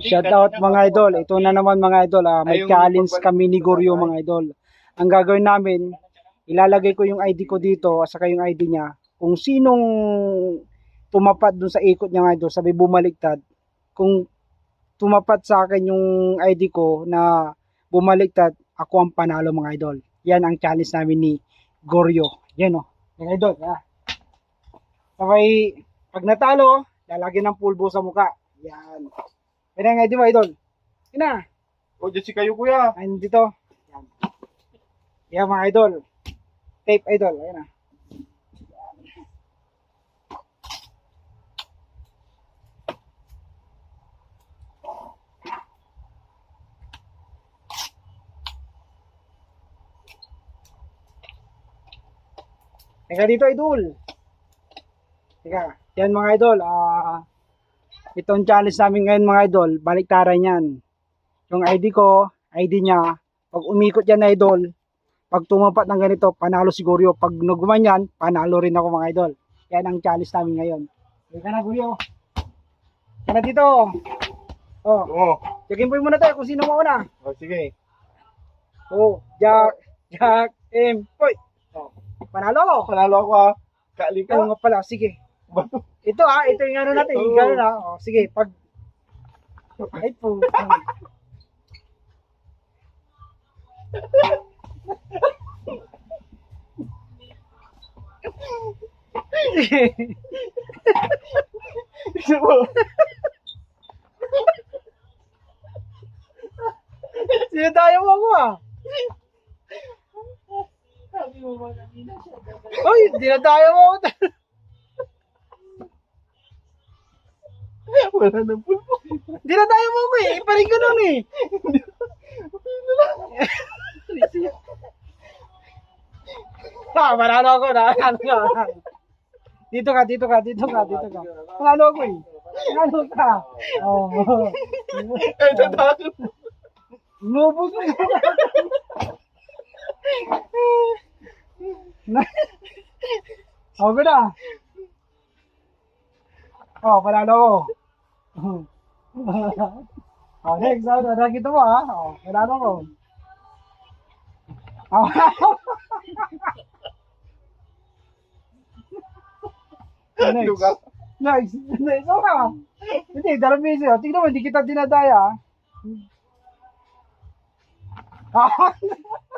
Shout out mga idol. Ito na naman mga idol. ah, may challenge kami ni Goryo mga idol. Ang gagawin namin, ilalagay ko yung ID ko dito at saka yung ID niya. Kung sinong tumapat dun sa ikot niya mga idol, sabi bumaliktad. Kung tumapat sa akin yung ID ko na bumaliktad, ako ang panalo mga idol. Yan ang challenge namin ni Goryo. Yan o. Mga idol. Yeah. Sabay, pag natalo, lalagyan ng pulbo sa muka. Yan. Yan ang ID mo, idol. Yan na. O, dyan si kayo kuya. Ayun dito. Yan. Yan mga idol. Tape idol. Ayan na. Teka dito idol. Teka. Yan mga idol. Ah, itong challenge namin ngayon mga idol. Baliktaran yan yung ID ko, ID niya, pag umikot yan na idol, pag tumapat ng ganito, panalo si Goryo. Pag nagumanyan, panalo rin ako mga idol. Yan ang challenge namin ngayon. Hindi ka na, Goryo. Ka na dito. Oh, Oo. checkin po muna tayo kung sino mauna. O, sige. Oh, Jack, Jack, M, Hoy. Oh, panalo ako. Panalo ako ha. Kali ka. Oo nga pala, sige. Ito ah, ito yung ano natin, yung gano'n ah. Oh, sige, pag... Ay po. Sino tayo mo ako ah? Hoy, di na tayo mo ako. Wala na pulpo. Di na tayo mo ako eh. Iparin ko nun eh. Ah, manalo ako na. Manalo ka. Dito ka, dito ka, dito ka, dito ka. Manalo ako eh. Manalo ka. Oh. Ay, tatakot. Lubos mo. Okay na. Oh, panalo ko. oh, next, oh, nakita mo ha. Oh, panalo ko. Oh. next. Lugar. Next. Next. Oh, ka. Hindi, dalawang beses. oh. Tingnan mo, hindi kita dinadaya. ah.